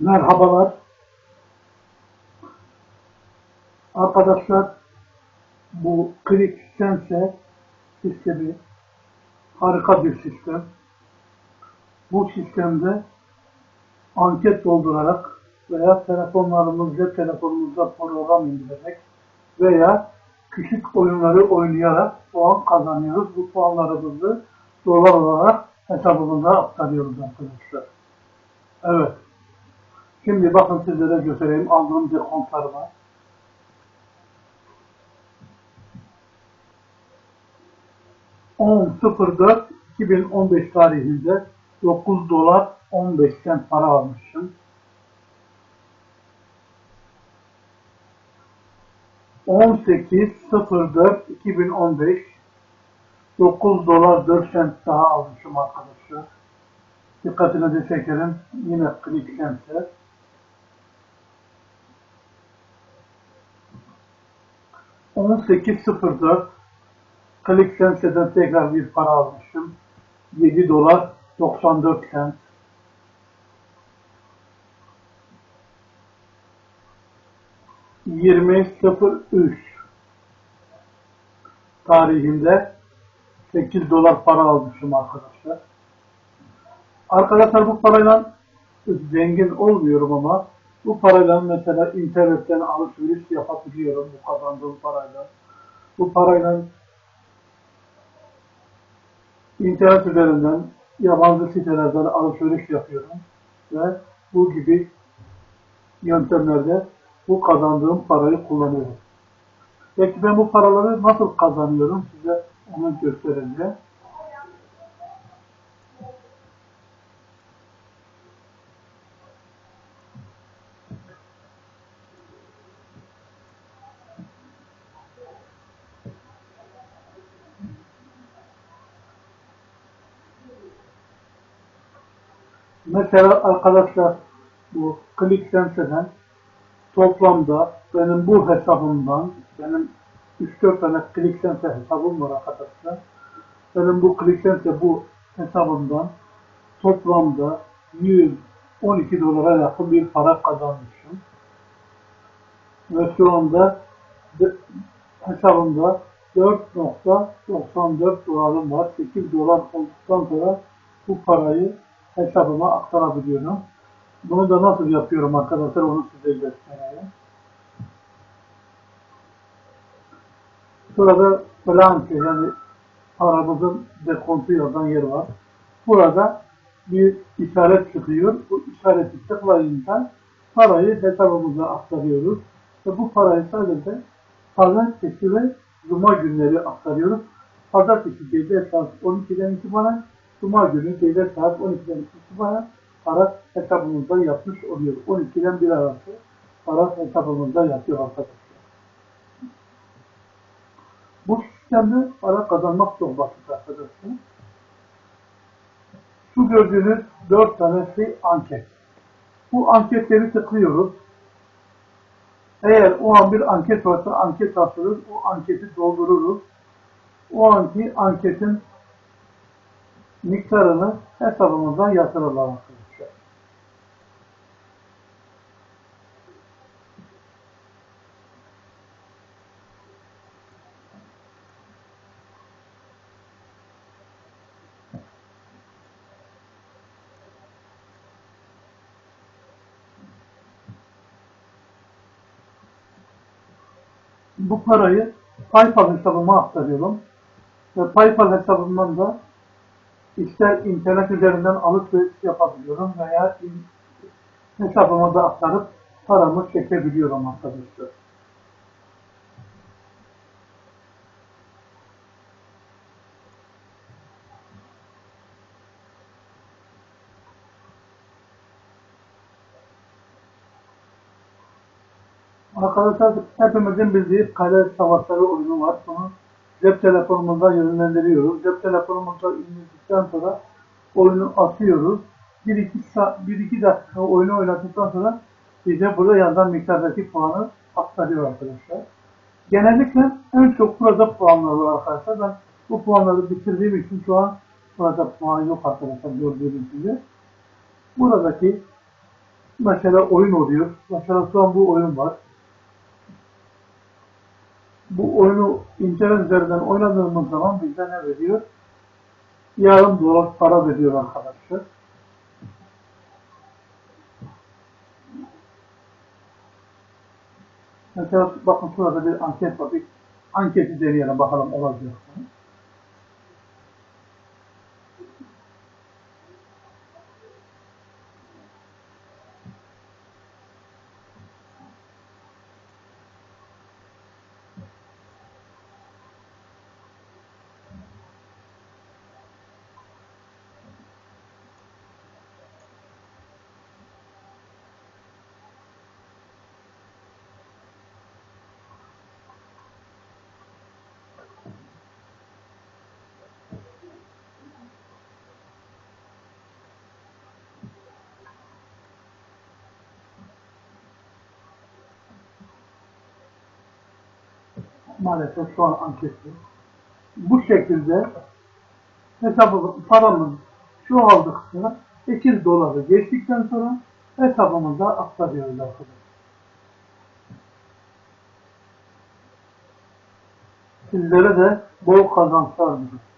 Merhabalar. Arkadaşlar bu Click Sense sistemi harika bir sistem. Bu sistemde anket doldurarak veya telefonlarımız, cep telefonumuzda program indirerek veya küçük oyunları oynayarak puan kazanıyoruz. Bu puanlarımızı dolar olarak hesabımıza aktarıyoruz arkadaşlar. Evet. Şimdi bakın sizlere göstereyim aldığım dekontlarıma. ...10.04 2015 tarihinde 9 dolar 15 sent para almışım. 18.04 2015 9 dolar 4 sent daha almışım arkadaşlar. Dikkatinizi çekerim. Yine klik sense. On sekiz sıfır dört Klik Sense'den tekrar bir para almışım. 7 dolar 94 sent. Yirmi sıfır üç tarihinde 8 dolar para almışım arkadaşlar. Arkadaşlar bu parayla zengin olmuyorum ama bu parayla mesela internetten alışveriş yapabiliyorum bu kazandığım parayla. Bu parayla internet üzerinden yabancı sitelerden alışveriş yapıyorum ve bu gibi yöntemlerde bu kazandığım parayı kullanıyorum. Peki ben bu paraları nasıl kazanıyorum size onu göstereceğim. Mesela arkadaşlar bu ClickSense'den toplamda benim bu hesabımdan benim 3-4 tane ClickSense hesabım var arkadaşlar. Benim bu ClickSense bu hesabımdan toplamda 112 dolara yakın bir para kazanmışım. Ve şu anda hesabımda 4.94 dolarım var. 8 dolar olduktan sonra bu parayı hesabıma aktarabiliyorum. Bunu da nasıl yapıyorum arkadaşlar onu size göstereyim. Şurada blanke yani paramızın dekontu yazan yer var. Burada bir işaret çıkıyor. Bu işareti tıklayınca parayı hesabımıza aktarıyoruz. Ve bu parayı sadece pazartesi ve cuma günleri aktarıyoruz. Pazartesi gece saat 12'den itibaren Cuma günü gece saat 12'den itibaren para hesabımızda yatmış oluyor. 12'den 1 arası para hesabımızda yatıyor arkadaşlar. Bu sistemde para kazanmak çok basit arkadaşlar. Şu gördüğünüz 4 tanesi anket. Bu anketleri tıklıyoruz. Eğer o an bir anket varsa anket açılır. O anketi doldururuz. O anki anketin miktarını hesabımıza yatırırlar arkadaşlar. Bu parayı PayPal hesabıma aktarıyorum. Ve PayPal hesabımdan da ister internet üzerinden alışveriş yapabiliyorum veya hesabıma da aktarıp paramı çekebiliyorum arkadaşlar. Arkadaşlar hepimizin bildiği kale savaşları oyunu var. Bunu cep telefonumuzdan yönlendiriyoruz. Cep telefonumuzda indirdikten sonra oyunu atıyoruz. 1-2 saat, 1-2 dakika oyunu oynadıktan sonra bize burada yazan miktardaki puanı aktarıyor arkadaşlar. Genellikle en çok burada puanlar var arkadaşlar. Ben bu puanları bitirdiğim için şu an burada puan yok arkadaşlar gördüğünüz gibi. Buradaki mesela oyun oluyor. Mesela şu an bu oyun var. Bu oyunu internet üzerinden oynadığımız zaman bize ne veriyor? Yarım dolar para veriyor arkadaşlar. Mesela bakın şurada bir anket var. Bir anketi deneyelim bakalım olacak mı? Maalesef şu an anket yok. Bu şekilde hesabı paramız şu aldı kısmına 8 doları geçtikten sonra hesabımıza aktarıyoruz arkadaşlar. Sizlere de bol kazançlar diliyorum.